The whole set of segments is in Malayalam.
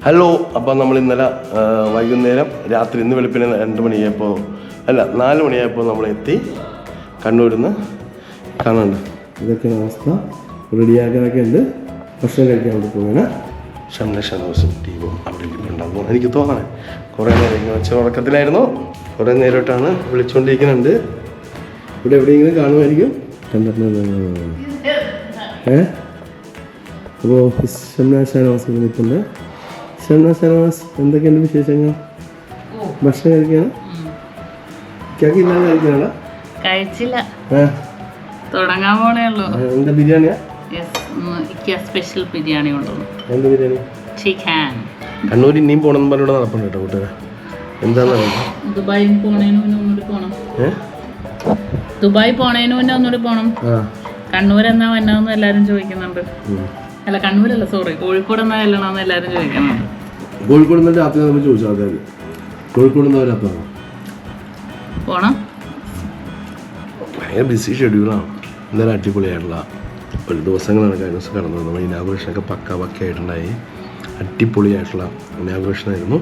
ഹലോ അപ്പോൾ നമ്മൾ ഇന്നലെ വൈകുന്നേരം രാത്രി ഇന്ന് വെളുപ്പിന് രണ്ട് മണിയായപ്പോൾ അല്ല നാല് മണിയായപ്പോൾ നമ്മൾ എത്തി കണ്ണൂരിൽ നിന്ന് കാണുന്നുണ്ട് ഇതൊക്കെയാണ് അവസ്ഥ. റെഡിയാക്കാനൊക്കെ ഉണ്ട്. ഭക്ഷണം കഴിക്കാൻ വേണ്ടി പോവുകയാണ് ഷംന ദിവസം ടീമും അവിടെ ഇരിപ്പുണ്ടാകും എനിക്ക് തോന്നണേ. കുറേ നേരം വെച്ച ഉറക്കത്തിലായിരുന്നു കുറേ നേരമായിട്ടാണ് വിളിച്ചുകൊണ്ടിരിക്കുന്നുണ്ട് ഇവിടെ എവിടെയെങ്കിലും കാണുമായിരിക്കും? ഏ? അപ്പോൾ ഷാനവാസ് നിൽപ്പുണ്ട് ഷംന ഷാനവാസ് എന്തൊക്കെയുണ്ട് വിശേഷങ്ങൾ? ഭക്ഷണം കഴിക്കാണ് കേക്ക് ഇല്ലാതെ കഴിക്കാനാ കഴിച്ചില്ല തുടങ്ങാൻ പോണേ ഉള്ളൂ. എന്താ ബിരിയാണിയാ? സ്പെഷ്യൽ ബിരിയാണി കൊണ്ടുവന്നു. എന്താ ബിരിയാണി? ചിക്കൻ. കണ്ണൂർ ഇനിയും പോകണമെന്ന് പറഞ്ഞിട്ട് നടപ്പുണ്ട് കേട്ടോ കൂട്ടുകാരെ. എന്താണെന്ന് ദുബായിൽ പോണേന് മുന്നേ ഒന്നുകൂടി പോണം. ദുബായ് പോണേന് മുന്നേ ഒന്നുകൂടി പോണം. കണ്ണൂർ എന്നാ വന്നതെന്ന് എല്ലാരും ചോദിക്കുന്നുണ്ട്. അല്ല കണ്ണൂരല്ല സോറി കോഴിക്കോട് എന്നാ ചെല്ലണമെന്ന് എല്ലാവരും ചോദിക്കുന്നുണ്ട് കോഴിക്കോട് നിന്ന് രാത്രി നമ്മൾ ചോദിച്ചു ആൾക്കാർ കോഴിക്കോട് നിന്ന് അവരത്താണ് പോണം. ഭയങ്കര ബിസി ഷെഡ്യൂളാണ് ഇന്നലെ അടിപൊളിയായിട്ടുള്ള ഒരു ദിവസങ്ങളാണ് കഴിഞ്ഞ ദിവസം കടന്നത് നമ്മൾ ഇനാഗുറേഷനൊക്കെ പക്ക പക്കയായിട്ടുണ്ടായി അടിപൊളിയായിട്ടുള്ള ഇനാഗുറേഷൻ ആയിരുന്നു.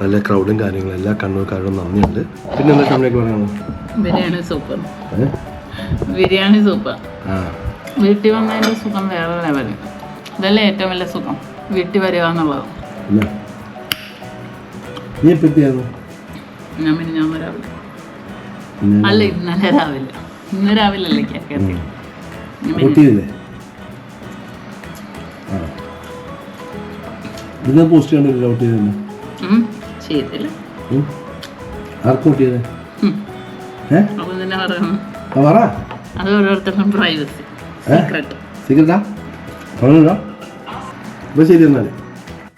നല്ല ക്രൗഡും കാര്യങ്ങളും എല്ലാ കണ്ണൂർക്കാരോടും നന്ദിയുണ്ട്. പിന്നെ എന്താ ഷാമിലേക്ക് പറയണം ബിരിയാണി സൂപ്പർ. ബിരിയാണി സൂപ്പർ. ആ. വീട്ടിൽ വന്നതിന്റെ സുഖം വേറെ ലെവൽ ഇതല്ലേ ഏറ്റവും വലിയ സുഖം. വീട്ടിൽ വരിക എന്നുള്ളത്. ഞാൻ പിന്നെ ഞാൻ രാവിലെ. അല്ല ഇന്നലെ രാവിലെ. ഇന്ന് രാവിലെ അല്ലേ നിങ്ങൾ പോസ്റ്റ് കണ്ടില്ല വോട്ട് ചെയ്തില്ല. ആർക്ക് ചെയ്തേ അത് ഓരോരുത്തർക്കും പ്രൈവസി സീക്രട്ട് പറഞ്ഞോ അപ്പോൾ ശരി എന്നാൽ